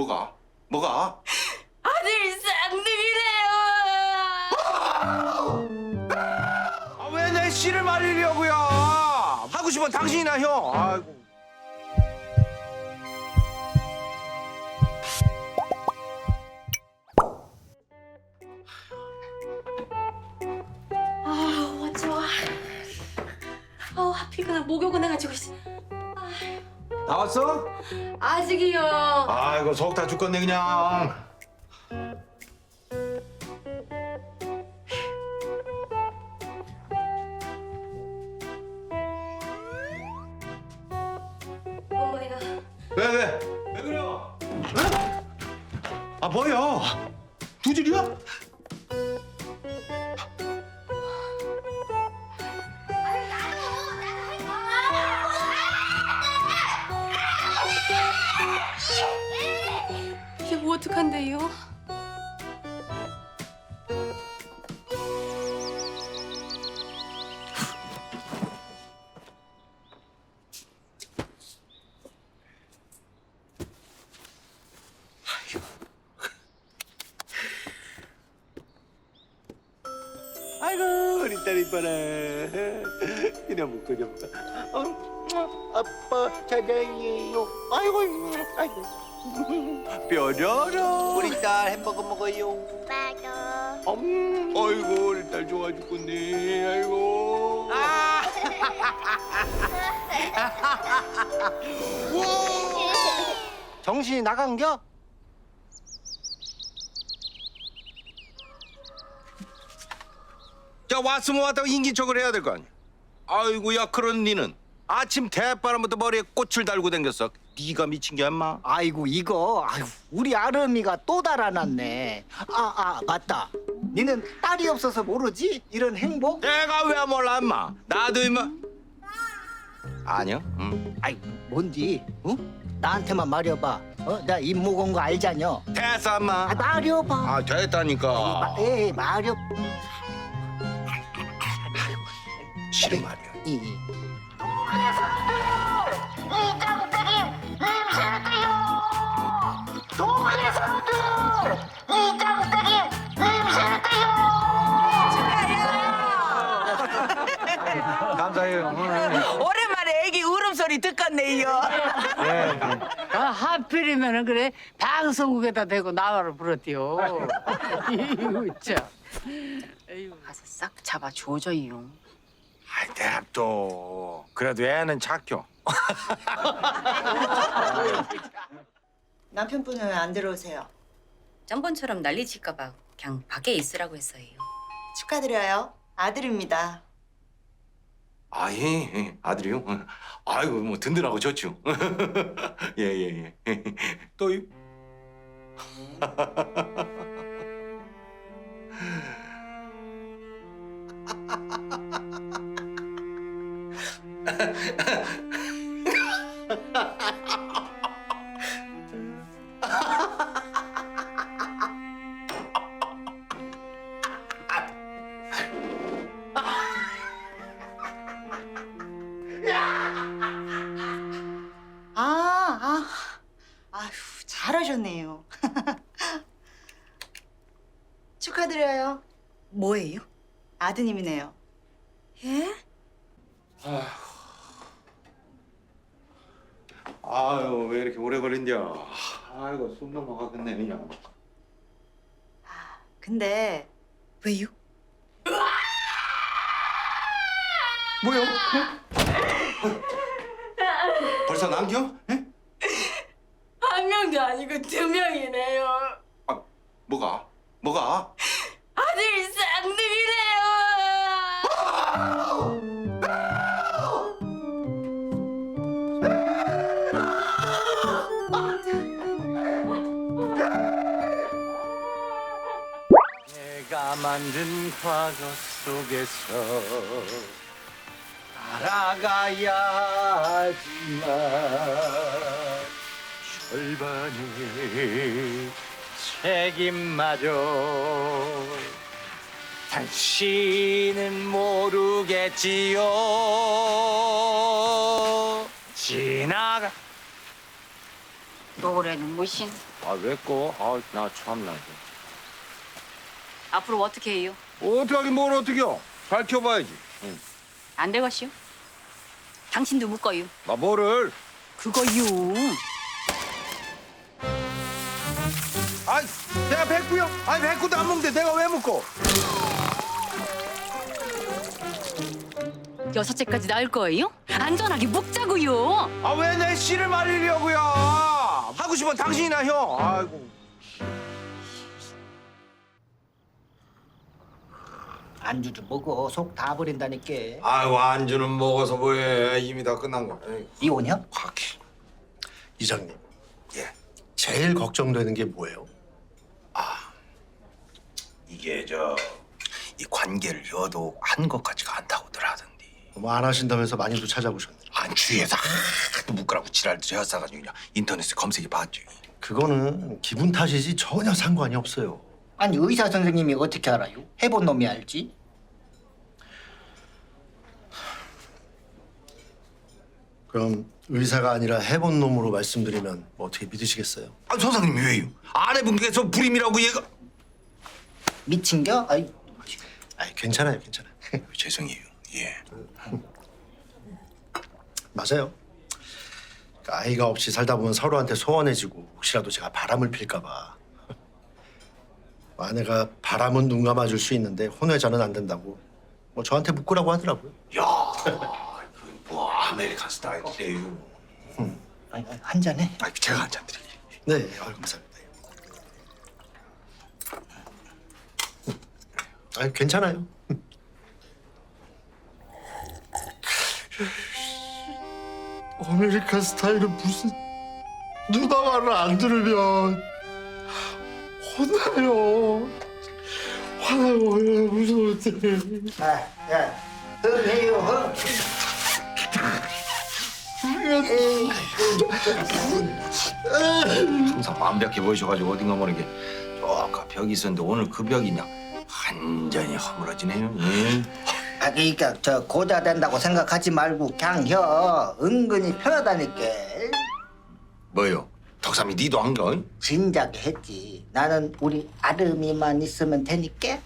뭐가? 뭐가? 아들 쌍둥이래요. 아, 왜 내 씨를 말리려고요? 하고 싶은 당신이나 형. 아이고. 아, 어쩌. 아우 하필 그날 목욕은 해가지고. 씨. 나왔어? 아직이요. 아이고 속 다 죽겠네 그냥. 어머니가 왜 왜? 왜 그래요? 어? 아 뭐야? 두 줄이야? 어떡한데요? 아이고 우리 딸 이뻐라. 그냥 목소리 봐. 어, 아빠 사랑해요. 아이고 아이고. 뾰로로. 우리 딸 햄버거 먹어요. 맞아. 음, 아이고 우리 딸 좋아 죽겠네. 아이고. 정신이 나간겨? 자 왔으면 왔다고 인기척을 해야 될 거 아니야. 아이고야 그런 니는 아침 대바람부터 머리에 꽃을 달고 댕겼어. 네가 미친 게 엄마. 아이고 이거 아이고 우리 아름이가 또 달아났네. 아 아 맞다. 니는 딸이 없어서 모르지 이런 행복? 내가 왜 몰라 엄마. 나도 임마. 아니요. 음. 아이 뭔지 응? 나한테만 말해봐. 어? 나 입모건 거 알자녀. 됐어 엄마. 아 말해봐. 아 됐다니까. 마, 에이 말해. 싫은 말이야. 이, 이. 아, 하필이면은 그래 방송국에다 대고 나와를 부르디요. 이거 참. 가서 싹 잡아 줘줘요. 아이 냅둬. 그래도 애는 착혀. 남편분은 왜 안 들어오세요? 짬번처럼 난리 칠까봐 그냥 밖에 있으라고 했어요. 축하드려요. 아들입니다. 아, 예, 예. 아들이요? 어. 아이고, 뭐, 든든하고 좋죠. 예, 예, 예. 또요? 아드님이네요. 예? 아유, 왜 이렇게 오래 걸린겨? 아이고, 숨 넘어가겠네, 그냥. 근데 왜요? 뭐요? 벌써 남겨? 예? 한 명도 아니고 두 명이네요. 아, 뭐가? 뭐가? 아들 내가 만든 과거 속에서 알아가야 하지만 절반의 책임마저 당신은 모르겠지요 지나가 노래는 무신. 아 왜 꺼? 아 나 참나. 앞으로 어떻게 해요? 어떻게 하긴 뭘 어떻게 요? 밝혀봐야지. 안 되겠시오? 당신도 묶어요. 나 뭐를? 그거요. 아 내가 백구요? 아니 백구도 안 먹는데 내가 왜 먹고? 여섯째까지 낳을 거예요? 안전하게 묶자고요. 아 왜 내 씨를 말리려고요? 하고 싶으면 당신이나 형. 아이고. 안주를 먹어 속 다 버린다니까. 아이고 안주는 먹어서 뭐해 이미 다 끝난 거야 이혼이야? 확히 이장님 예 제일 걱정되는 게 뭐예요? 아 이게 저 이 관계를 여도 한 것 같지가 않다고들 하던데 뭐 안 하신다면서 많이도 찾아보셨네 안 주위에서 하도 묶으라고 지랄들 해왔어가지고 그냥 인터넷에 검색해 봤죠 그거는 기분 탓이지 전혀 상관이 없어요 아니 의사 선생님이 어떻게 알아요? 해본 놈이 알지. 그럼 의사가 아니라 해본 놈으로 말씀드리면 뭐 어떻게 믿으시겠어요? 아 선생님 왜요? 아내분께서 불임이라고 얘가. 미친겨? 아이 아이 괜찮아요 괜찮아요 죄송해요. 예. 맞아요. 그러니까 아이가 없이 살다 보면 서로한테 소원해지고 혹시라도 제가 바람을 필까봐 아내가 바람은 눈 감아줄 수 있는데 혼외자는 안 된다고 뭐 저한테 묶으라고 하더라고요. 뭐 아메리칸 스타일이래요. 아니, 아니, 한 잔해. 아 제가 한 잔 드릴게요. 네, 아유, 감사합니다. 아, 괜찮아요. 아메리칸 스타일은 무슨 누나 말을 안 들으면 혼나요. 화나요, 화나요, 무서울 때. 아, 야, 흥해요, 흥. 항상 완벽해 보이셔가지고 어딘가 모르게 저까 벽이 있었는데 오늘 그 벽이 그냥 완전히 허물어지네요. 예. 아, 그러니까 저 고자 된다고 생각하지 말고 그냥 혀. 은근히 편하다니까. 뭐요? 덕삼이 니도 한 거? 진작에 했지. 나는 우리 아름이만 있으면 되니까.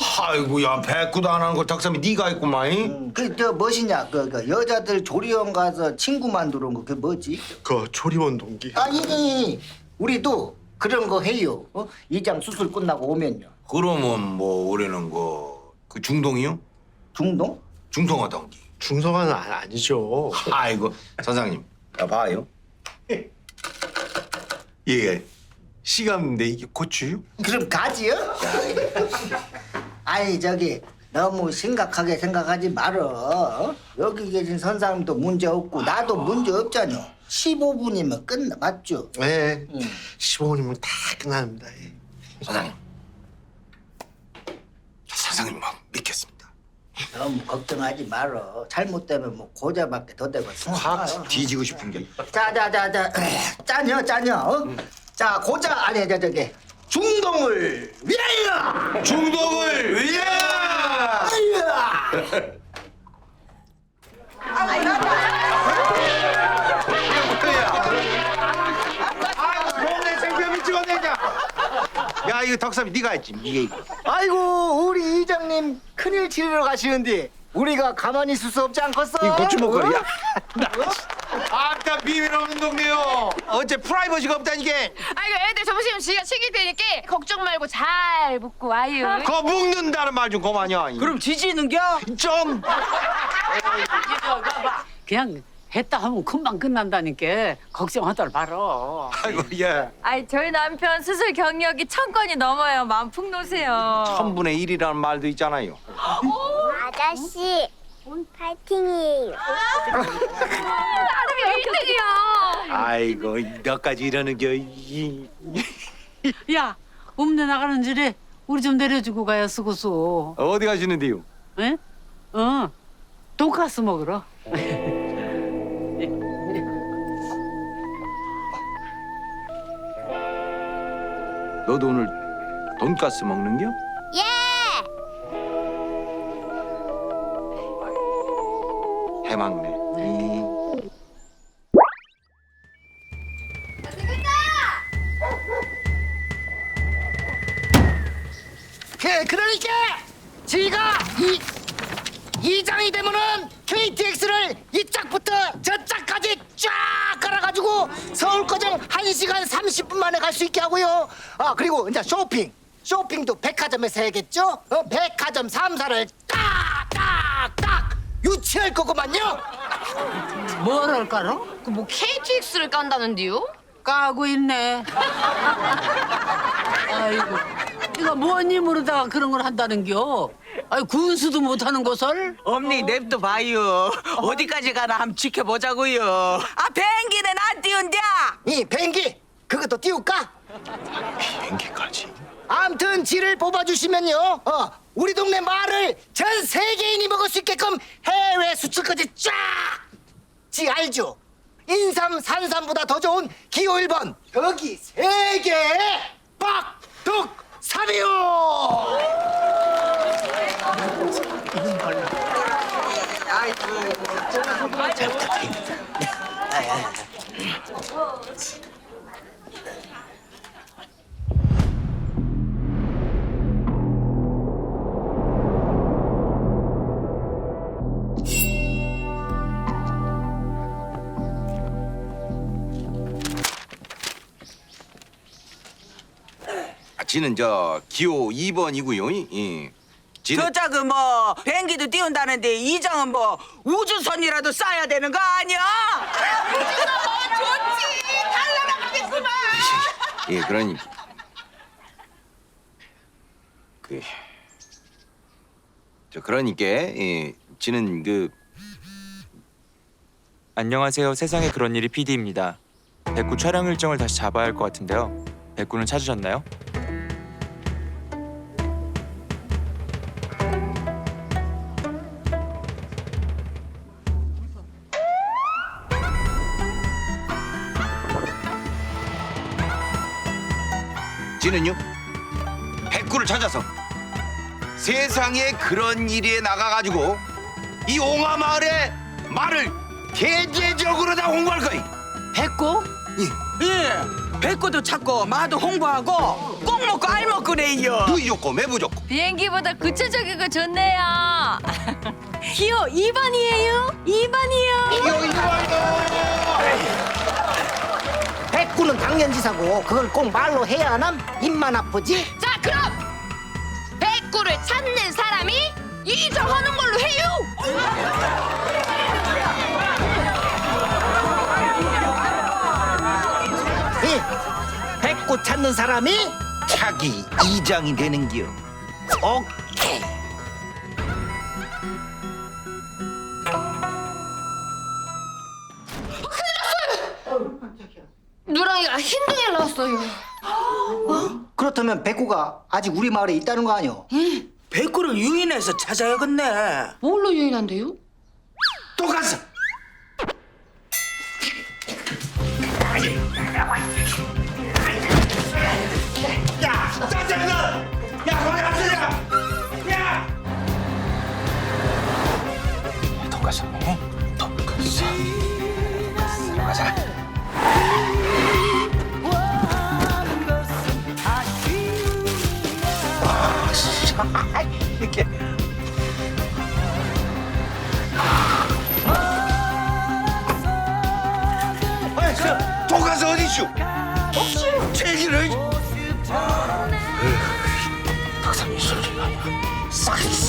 아이고야 백구도 안 하는 걸 덕삼이 니가 했구만. 음, 그저 뭐시냐? 그, 그 여자들 조리원 가서 친구 만들어 온거그 뭐지? 그 조리원 동기. 아니, 우리도 그런 거 해요. 어? 이장 수술 끝나고 오면요. 그러면 뭐 올해는 그, 그 중동이요? 중동? 중동하던기. 중성화는 아, 아니죠. 아이고 선생님, 야 봐요. 예, 시간인데 이게 고추요? 그럼 가지요? 아니 저기 너무 심각하게 생각하지 말어. 어? 여기 계신 선사님도 문제 없고 나도 문제 없잖여. 15분이면 끝나 맞죠? 네, 응. 15분이면 다 끝납니다. 예. 선생님, 선생님 막 믿겠습니다. 너무 걱정하지 말어. 잘못되면 뭐 고자밖에 더 되겠어. 확 뒤지고 싶은 게. 자자자자 짜녀 짜녀. 어? 자 고자 아니 저 저기 중동을 위하여. 중동을 위해! 야 이거 덕삼이 네가 했지 이게 이거. 아이고 우리 이장님 큰일 치르러 가시는데 우리가 가만히 있을 수 없지 않겠어? 이 고추 먹거리야. 어? 아까 비밀 없는 동네요. 어째 프라이버시가 없다니까. 아이고 애들 점심 지가 챙길 테니까 걱정 말고 잘 묵고 와요. 거 묵는다는 말 좀 그만이야. 그럼 지지는겨? 좀. 그냥 했다 하면 금방 끝난다니까 걱정하더라 말어. 아이고 예. 아이 저희 남편 수술 경력이 천 건이 넘어요. 마음 푹 놓으세요. 천분의 일이라는 말도 있잖아요. 아저씨, 파이팅이에요. 사람이 1등이요. 아이고 너까지 이러는 겨. 이. 야, 읍내 나가는 줄에 우리 좀 내려주고 가야 쓰고서. 어디 가시는데요? 응? 어, 돈가스 먹으러. 너도 오늘 돈가스 먹는겨? 대망네. 음. 그, 그러니까 지가 이 이장이 되면은 KTX를 이짝부터 저짝까지 쫙 깔아가지고 서울거정 1시간 30분 만에 갈 수 있게 하고요. 아 그리고 이제 쇼핑 쇼핑도 백화점에서 해야겠죠? 어, 백화점 3사를 유치할 거구만요. 뭐랄까로? 뭐 KTX를 깐다는데요? 까고 있네. 아이고, 이거 뭔 힘으로다가 그런 걸 한다는겨? 아이 군수도 못하는 것을? 엄니 냅둬 봐요. 어디까지 가나 한번 지켜보자고요. 아 비행기는 안 띄운다. 이 비행기 그것도 띄울까? 비행기까지. 암튼 지를 뽑아주시면요. 어, 우리 동네 말을 전 세계인이 먹을 수 있게끔 해외 수출까지 쫙! 지 알죠? 인삼, 산삼보다 더 좋은 기호 1번 여기 세 개에 빡둑 삼이요! 아, 지는 저 기호 2번이고요. 예. 지는 저 짝은 뭐 비행기도 띄운다는데 이장은 뭐 우주선이라도 쏴야 되는 거 아니야? 좋지. 달려나가겠구만. 예, 그러니 그. 저 그러니까 예, 지는 그 안녕하세요. 세상에 그런 일이 PD입니다. 백구 촬영 일정을 다시 잡아야 할 것 같은데요. 백구는 찾으셨나요? 지는요 백구를 찾아서 세상에 그런 일에 나가가지고 이 옹화 마을에 말을 대대적으로 다 홍보할 거이. 백고? 예. 백구도 찾고 마도 홍보하고 꼭 먹고 알 먹고 그래요. 누이 좋고 매부 좋고. 비행기보다 구체적이고 좋네요. 기호 2번이에요. 2번이요. 백구는 당연지사고 그걸 꼭 말로 해야 하남? 입만 아프지? 자, 그럼 백구를 찾는 사람이 이정하는 걸로 해요. 이 백구 찾는 사람이 차기 이장이 되는겨. 오 누랑이가 흰둥이를 낳았어요. 그렇다면 백구가 아직 우리 마을에 있다는 거 아니오? 백구를 유인해서 찾아야겠네. 뭘로 유인한대요? 또 갔어.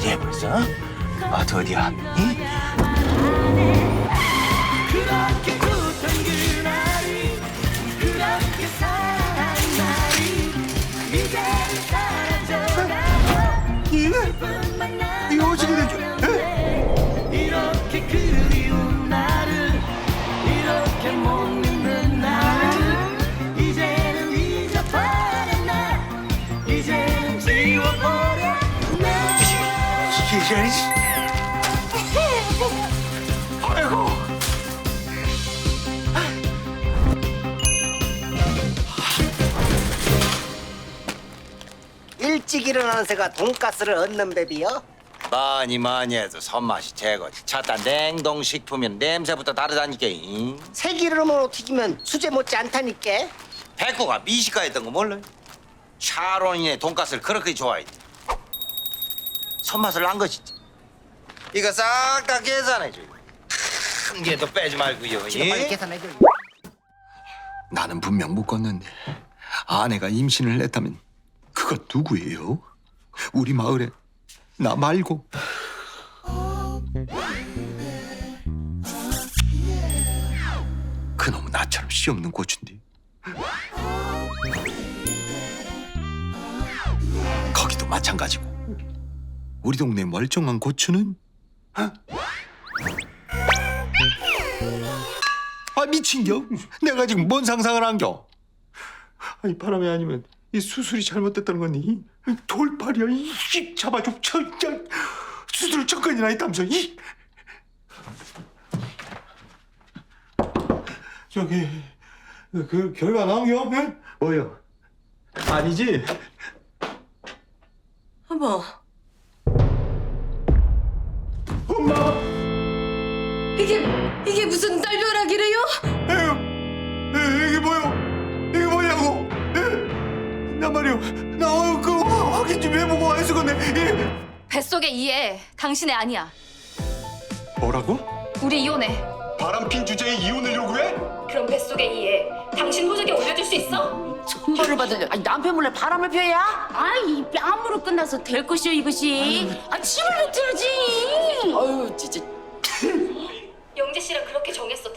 싹쓸이 해버렸어. 아, 더 어디야? 응? 일찍 일어나는 새가 돈가스를 얻는 법이요? 많이 많이 해도 손맛이 최고지. 차다 냉동식품이면 냄새부터 다르다니까. 잉? 새 기름으로 튀기면 수제 못지 않다니까. 백구가 미식가 했던 거 몰라요? 샤론이네 돈가스를 그렇게 좋아했대. 손맛을 난 것이지. 이거 싹 다 계산해 줘. 한 개도 빼지 말고요. 지금 빨리 예? 계산해줘. 나는 분명 묻었는데 아내가 임신을 했다면 그가 누구예요? 우리 마을에 나 말고 그놈은 나처럼 씨 없는 고추인데 거기도 마찬가지고 우리 동네 멀쩡한 고추는 어? 아 미친겨? 내가 지금 뭔 상상을 한겨? 아니 바람이 아니면 이 수술이 잘못됐다는 거니? 돌팔이야 이 잡아줘 천장 수술 천건이나 했다면서 이 저기 그 결과 나온 게 없네? 뭐요? 아니지? 어머, 엄마 이게 이게 무슨 딸벼락이래요? 나 말이요, 나그 확인 좀 해보고 와서 건데. 예. 뱃속의 이애 당신의 아니야. 뭐라고? 우리 이혼해. 바람핀 주제에 이혼을 요구해? 그럼 뱃속의 이애 당신 호적에 올려줄 수 있어? 천벌을 받으려. 아니 남편 몰래 바람을 펴야? 아이 뺨으로 끝나서 될 것이요 이것이. 아 침을 뱉어야지. 아유 진짜. 영재 씨랑 그렇게 정했어.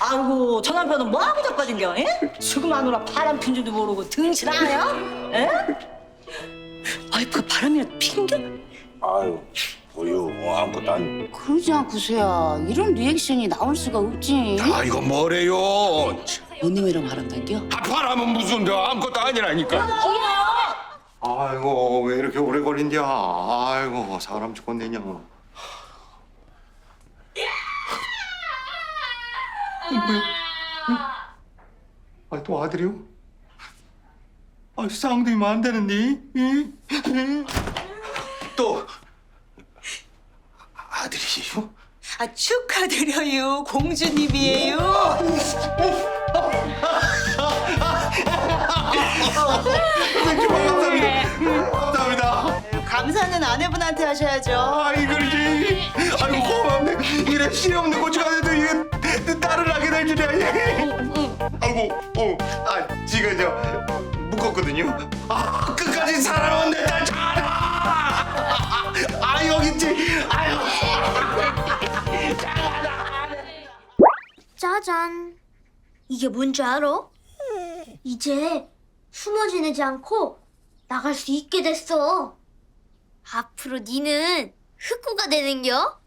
아이고 저 남편은 뭐하고 자빠진겨? 예? 지금 하느라 바람 핀 줄도 모르고 등신 아요? 예? 와이프가 바람이라 핑계? 아유, 보유 뭐 아무것도 안. 그러지 않고서야 이런 리액션이 나올 수가 없지. 아 이거 뭐래요? 뭔 놈이랑 바람 당겨? 아, 바람은 무슨 저 아무것도 아니라니까. 아이고 왜 이렇게 오래 걸린디야? 아이고 사람 죽겠네냐. 아 또 아들이요? 아 쌍둥이면 안 되는데? 이? 또 아들이요? 아 축하드려요 공주님이에요. 감사합니다. 감사합니다. 감사는 아내분한테 하셔야죠. 아 이거지. 아이고 고맙네. 이래 씨 없는 고추가 돼도 이게 딸을 하게 될 줄이야. 아이고, 어, 아 지금 저 묶었거든요. 아 끝까지 살아온 내 딸 잘하. 아 여기 있지. 아유. 짜잔. 이게 뭔지 알아? 이제 숨어 지내지 않고 나갈 수 있게 됐어. 앞으로 니는 흑구가 되는겨?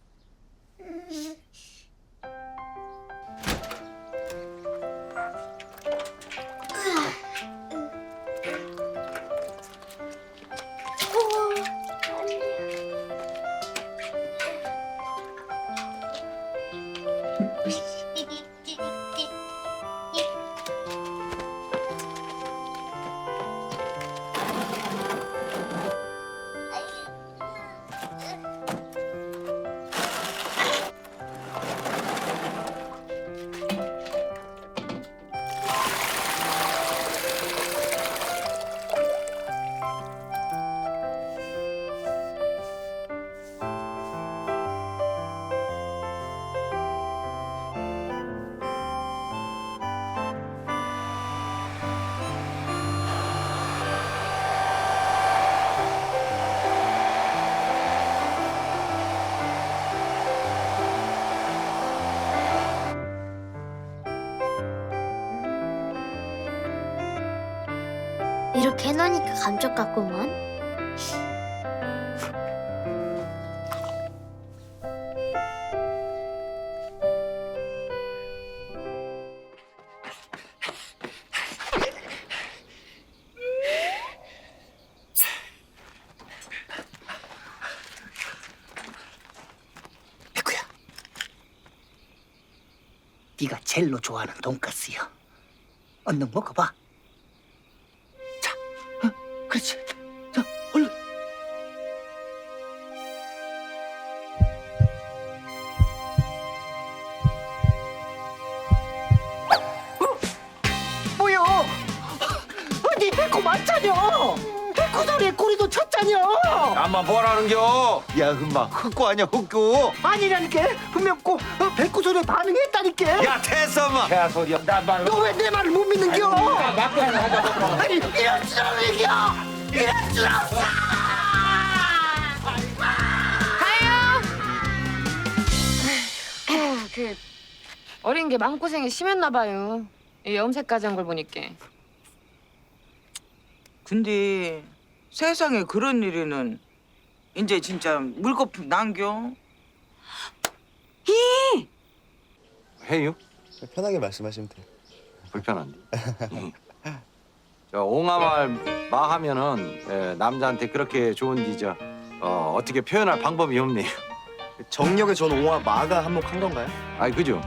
이렇게 해놓으니까 감쪽 같구먼. 백구야. 네가 제일로 좋아하는 돈가스요. 얼른 먹어봐. 야만 뭐라는겨? 야 금마 흑고 아니야 흑고? 아니라니까 분명 꼬 어, 백구 소리에 반응했다니까 야 됐어마. 개소리야. 나말 너왜 내 말을 못 믿는겨 아니 이럴 줄 알았겨 이럴 줄 알았어 그 어린 게 마음고생이 심했나 봐요. 이 염색까지 한 걸 보니까. 근데 세상에 그런 일에는 이제 진짜 물거품 남겨. 해요? 편하게 말씀하시면 돼요. 불편한데. 저 옹아말 마하면은 예, 남자한테 그렇게 좋은지 저 어, 어떻게 표현할 방법이 없네요. 정력에 전 옹화 마가 한몫한 건가요? 아이 그죠?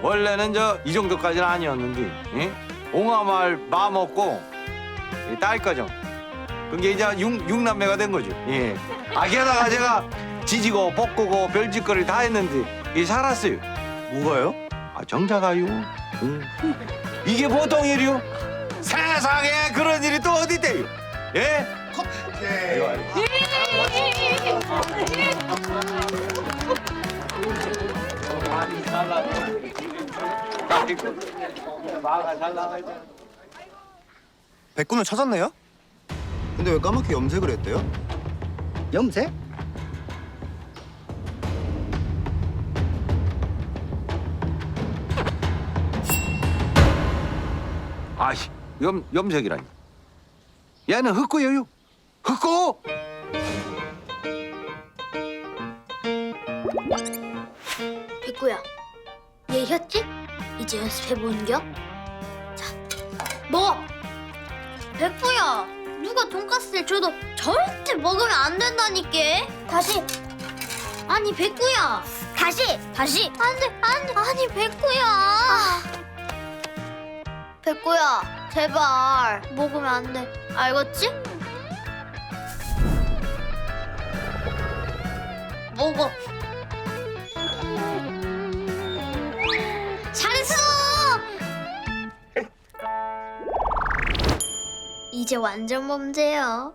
원래는 저 이 정도까지는 아니었는데 예? 옹아말 마 먹고 이딸 거죠. 그게 이제 육, 육남매가 된 거죠. 예. 아 게다가 제가 지지고 볶고 별짓거리 다 했는데 이 살았어요. 뭐가요? 아 정자가요. 응. 이게 보통 일이요? 세상에 그런 일이 또 어디 있대요? 예? 백군을 찾았네요? 근데 왜 까맣게 염색을 했대요? 염색? 아이 염 염색이라니. 얘는 흑고예요. 흑고. 백구야, 얘였지? 이제 연습해보는겨? 자, 먹어! 백구야, 누가 돈가스를 줘도 절대 먹으면 안 된다니까! 다시! 아니, 백구야! 다시! 다시! 안 돼, 안 돼! 아니, 백구야! 백구야, 제발, 먹으면 안 돼. 알겠지? 먹어! 이제 완전 범죄요.